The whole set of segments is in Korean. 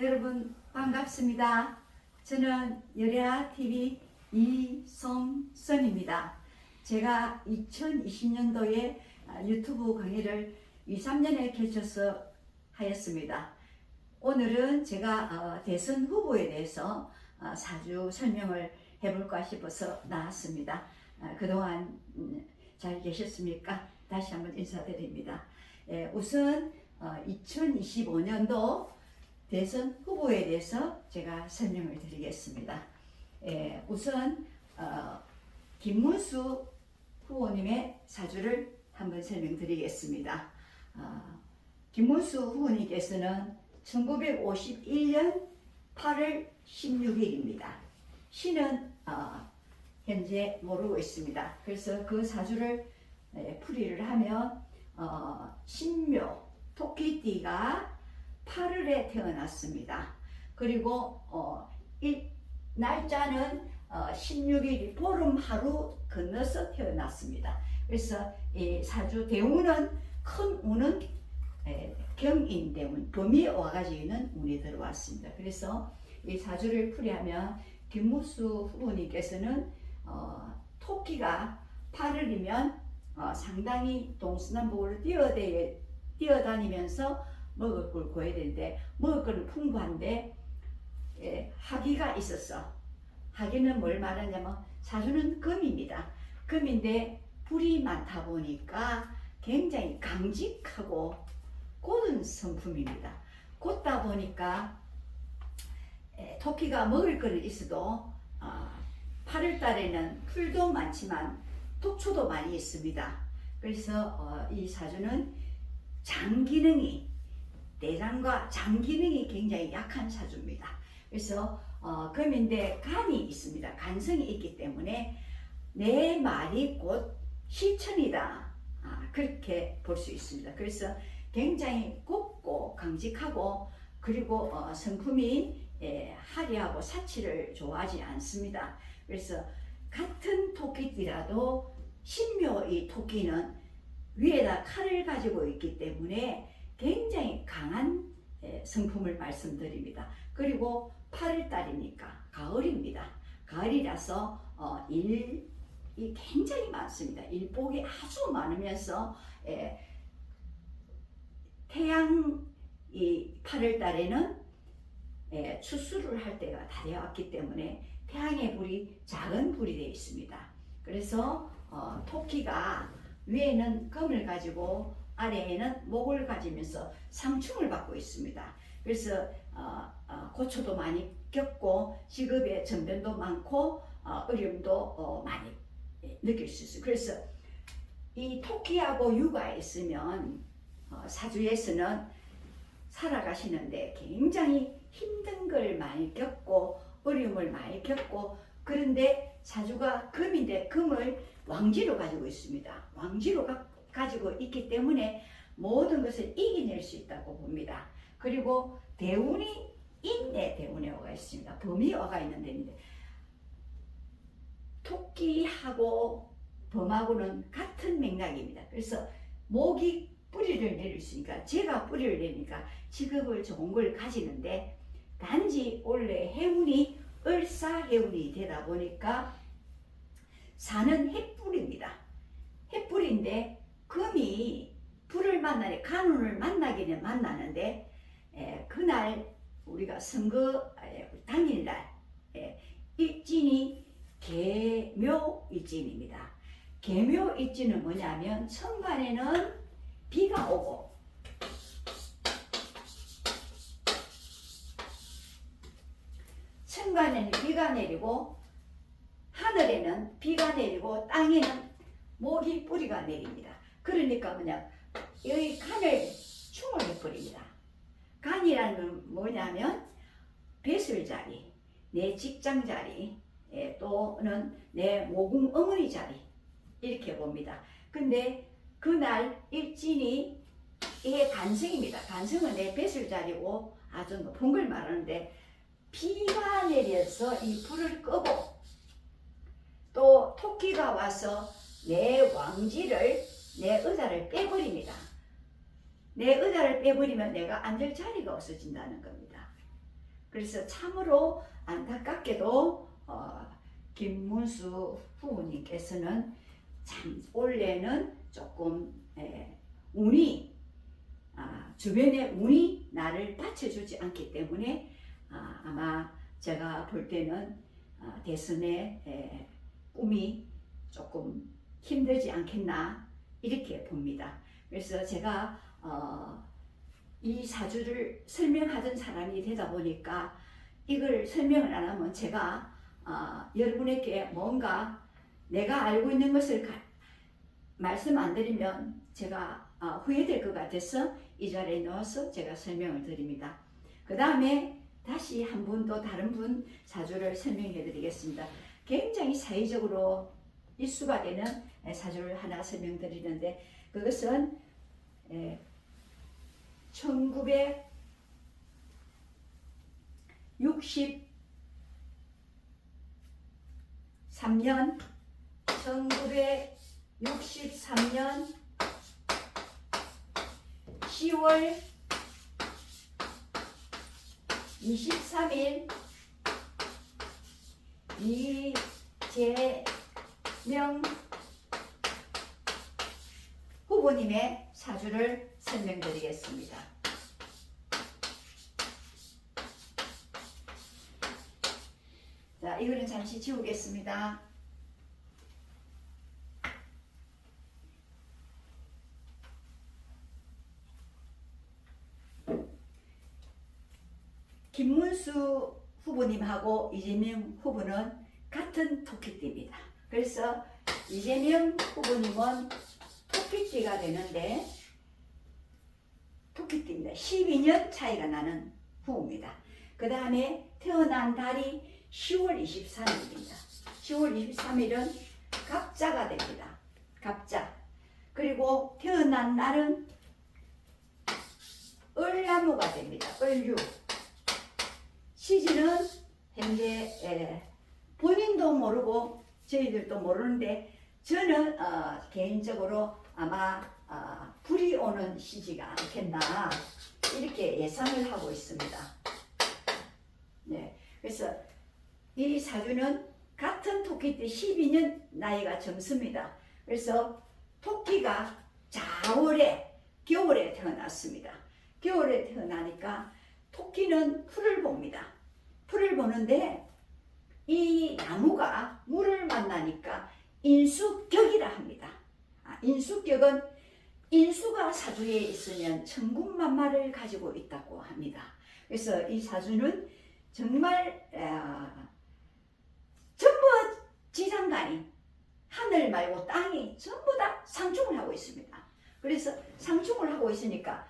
여러분 반갑습니다. 저는 여래아 TV 이성선입니다. 제가 2020년도에 유튜브 강의를 2, 3년에 걸쳐서 하였습니다. 오늘은 제가 어, 대선 후보에 대해서 어, 사주 설명을 해볼까 싶어서 나왔습니다. 어, 그동안 음, 잘 계셨습니까? 다시 한번 인사드립니다. 예, 우선 2025년도 대선 후보에 대해서 제가 설명을 드리겠습니다. 예, 우선 어, 김문수 후보님의 사주를 한번 설명드리겠습니다. 어, 김문수 후보님께서는 1951년 8월 16일입니다. 시는 어, 현재 모르고 있습니다. 그래서 그 사주를 예, 풀이를 하면 어, 신묘 토끼띠가 8월에 태어났습니다. 그리고 어, 일, 날짜는 어, 16일 보름 하루 건너서 태어났습니다. 그래서 이 사주 대운은 큰 운은 에, 경인 대운 범위에 와가지고는 운이 들어왔습니다. 그래서 이 사주를 풀이하면 김무수 후보님께서는 어, 토끼가 8월이면 어, 상당히 동서남북으로 뛰어대, 뛰어다니면서 먹을 걸 구해야 되는데 먹을 거는 풍부한데 예, 학위가 있었어. 학위는 뭘 말하냐면 사주는 금입니다. 금인데 불이 많다 보니까 굉장히 강직하고 곧은 성품입니다. 곧다 보니까 에, 토끼가 먹을 거는 있어도 아, 8월 달에는 풀도 많지만 독초도 많이 있습니다. 그래서 어, 이 사주는 장 기능이 내장과 장 기능이 굉장히 약한 사주입니다. 그래서 어, 금인데 간이 있습니다. 간성이 있기 때문에 내 말이 곧 실천이다. 아, 그렇게 볼 수 있습니다. 그래서 굉장히 곱고 강직하고 그리고 어, 성품이 예, 화려하고 사치를 좋아하지 않습니다. 그래서 같은 토끼띠라도 신묘의 토끼는 위에다 칼을 가지고 있기 때문에 굉장히 강한 예, 성품을 말씀드립니다. 그리고 8월달이니까 가을입니다. 가을이라서 어, 일 이 굉장히 많습니다. 일복이 아주 많으면서 예, 태양 이 8월달에는 예, 추수를 할 때가 다 되었기 때문에 태양의 불이 작은 불이 되어 있습니다. 그래서 어, 토끼가 위에는 금을 가지고 아래에는 목을 가지면서 상충을 받고 있습니다. 그래서 어, 어, 고초도 많이 겪고 직업의 전변도 많고 어, 어려움도 어, 많이 느낄 수 있어요. 그래서 이 토끼하고 육아 있으면 어, 사주에서는 살아가시는데 굉장히 힘든 걸 많이 겪고 어려움을 많이 겪고 그런데 사주가 금인데 금을 왕지로 가지고 있습니다. 왕지로 가, 가지고 있기 때문에 모든 것을 이겨낼 수 있다고 봅니다. 그리고 대운이 인내 대운에 와가 있습니다. 범이 와가 있는 데인데 토끼하고 범하고는 같은 맥락입니다. 그래서 목이 뿌리를 내릴 수 있으니까 제가 뿌리를 내니까 직업을 좋은 걸 가지는데 단지 원래 해운이 을사해운이 되다 보니까 사는 햇불입니다. 햇불인데 금이 불을 만나니 간운을 만나기는 만나는데 에, 그날 우리가 선거 에, 당일날 에, 일진이 개묘 일진입니다. 개묘 일진은 뭐냐면 천간에는 비가 오고 천간에는 비가 내리고 하늘에는 비가 내리고 땅에는 모기 뿌리가 내립니다. 그러니까 뭐냐 여기 간 을 충을 해버립니다. 간이라는 건 뭐냐면 배설 자리, 내 직장 자리, 예, 또는 내 모궁 어머니 자리 이렇게 봅니다. 근데 그날 일진이 이게 간성입니다. 간성은 내 배설 자리고 아주 높은 걸 말하는데 비가 내려서 이 불을 끄고 또 토끼가 와서 내 왕지를 내 의자를 빼버립니다. 내 의자를 빼버리면 내가 앉을 자리가 없어진다는 겁니다. 그래서 참으로 안타깝게도 어, 김문수 후보님께서는 참 올해는 조금 에, 운이 아, 주변의 운이 나를 받쳐주지 않기 때문에 아, 아마 제가 볼 때는 아, 대선의 에, 꿈이 조금 힘들지 않겠나 이렇게 봅니다. 그래서 제가 어, 이 사주를 설명하던 사람이 되다 보니까 이걸 설명을 안 하면 제가 어, 여러분에게 뭔가 내가 알고 있는 것을 가- 말씀 안 드리면 제가 어, 후회될 것 같아서 이 자리에 넣어서 제가 설명을 드립니다. 그 다음에 다시 한 분 또 다른 분 사주를 설명해 드리겠습니다. 굉장히 사회적으로 일수가 되는 사주를 하나 설명드리는데 그것은 에, 1963년 1963년 10월 23일 이재명 후보님의 사주를 설명드리겠습니다. 자, 이거는 잠시 지우겠습니다. 김문수 후보님하고 이재명 후보는 같은 토끼띠입니다. 그래서 이재명 후보님은 토끼띠가 되는데 토끼띠입니다. 12년 차이가 나는 후보입니다. 그 다음에 태어난 달이 10월 23일입니다. 10월 23일은 갑자가 됩니다. 갑자. 그리고 태어난 날은 을나무가 됩니다. 을류. 시즌은 현재 에, 본인도 모르고 저희들도 모르는데 저는 어, 개인적으로 아마 어, 불이 오는 시기가 않겠나 이렇게 예상을 하고 있습니다. 네, 그래서 이 사주는 같은 토끼띠 12년 나이가 젊습니다. 그래서 토끼가 자월에 겨울에 태어났습니다. 겨울에 태어나니까 토끼는 풀을 봅니다. 풀을 보는데 이 나무가 물을 만나니까 인수격이라 합니다. 아, 인수격은 인수가 사주에 있으면 천군만마를 가지고 있다고 합니다. 그래서 이 사주는 정말 아, 전부 지상간이 하늘 말고 땅이 전부 다 상충을 하고 있습니다. 그래서 상충을 하고 있으니까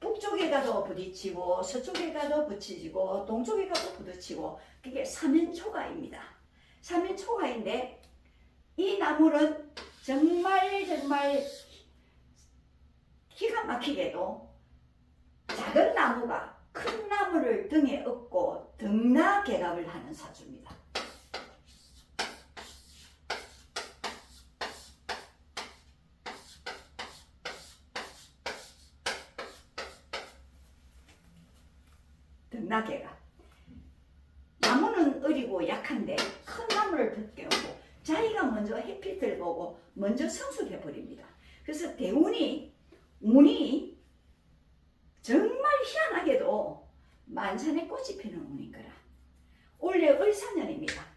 북쪽에 가도 부딪히고 서쪽에 가도 부딪히고 동쪽에 가도 부딪히고 그게 사면초가입니다. 사면초가인데 이 나무는 정말 정말 기가 막히게도 작은 나무가 큰 나무를 등에 업고 등나 개갑을 하는 사주입니다. 등나개가 나무는 어리고 약한데 큰 나무를 벗겨오고 자기가 먼저 햇빛을 보고 먼저 성숙해 버립니다. 그래서 대운이 운이 정말 희한하게도 만산에 꽃이 피는 운인 거라. 올해 을사년입니다.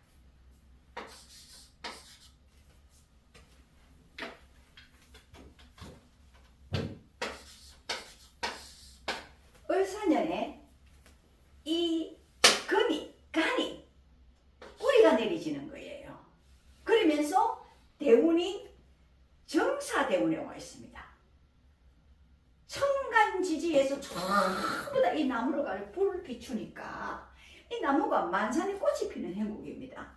을사년에 이 금이 간이 뿌리가 내리지는 거예요. 그러면서 대운이 정사대운에 와 있습니다. 청간지지에서 전부 다 이 나무를 가지고 불을 비추니까 이 나무가 만산에 꽃이 피는 행국입니다.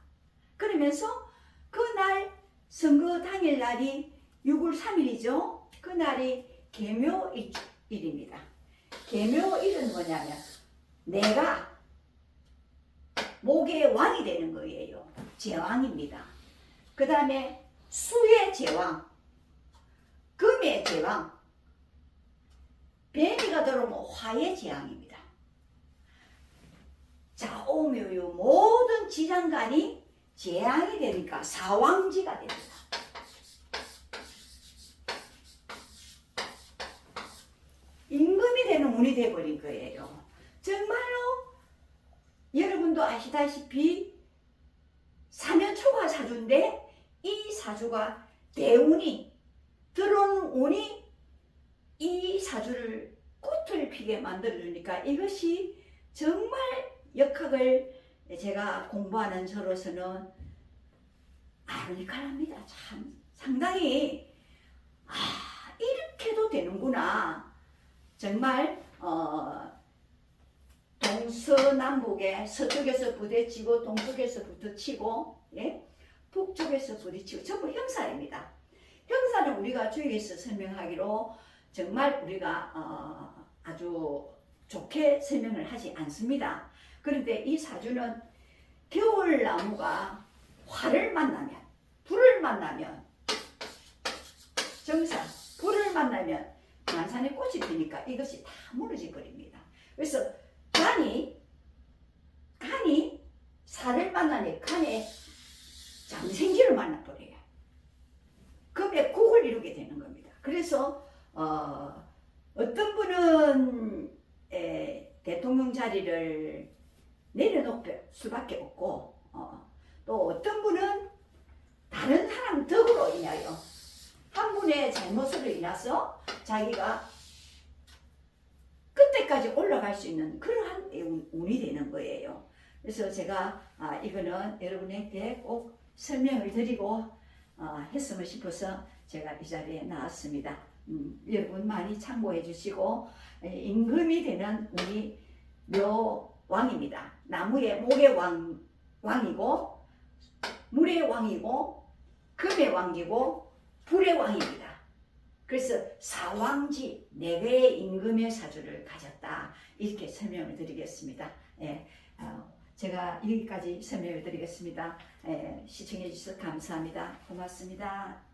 그러면서 그날 선거 당일 날이 6월 3일이죠. 그날이 개묘일입니다. 개묘일은 뭐냐면 내가 목의 왕이 되는 거예요. 제왕입니다. 그 다음에 수의 제왕, 금의 제왕, 뱀이가 들어오면 화의 제왕입니다. 좌오묘유 모든 지장간이 재앙이 되니까 사왕지가 됩니다. 임금이 되는 운이 돼버린 거예요. 정말로 여러분도 아시다시피 사년 초가 사주인데 이 사주가 대운이 들어오는 운이 이 사주를 꽃을 피게 만들어주니까 이것이 정말 역학을 제가 공부하는 저로서는 아르니칼합니다. 참 상당히 아 이렇게도 되는구나. 정말 어, 동서남북에 서쪽에서 부대치고 동쪽에서 부딪히고 예? 북쪽에서 부딪히고 전부 형사입니다. 형사는 우리가 주의에서 설명하기로 정말 우리가 어, 아주 좋게 설명을 하지 않습니다. 그런데 이 사주는 겨울 나무가 화를 만나면 불을 만나면 정사 불을 만나면 만산에 꽃이 피니까 이것이 다 무너져 버립니다. 그래서 간이 간이 살을 만나니 간에 장생기를 만나버려요. 그에 국을 이루게 되는 겁니다. 그래서 어, 어떤 분은 에, 대통령 자리를 수밖에 없고 어, 또 어떤 분은 다른 사람 덕으로 인하여 한 분의 잘못으로 인해서 자기가 끝에까지 올라갈 수 있는 그러한 운- 운이 되는 거예요. 그래서 제가 아, 이거는 여러분에게 꼭 설명을 드리고 어, 했으면 싶어서 제가 이 자리에 나왔습니다. 음, 여러분 많이 참고해 주시고 에, 임금이 되는 우리 묘 왕입니다. 나무의 목의 왕, 왕이고 물의 왕이고 금의 왕이고 불의 왕입니다. 그래서 사왕지 네 개의 임금의 사주를 가졌다 이렇게 설명을 드리겠습니다. 예, 어, 제가 여기까지 설명을 드리겠습니다. 예, 시청해 주셔서 감사합니다. 고맙습니다.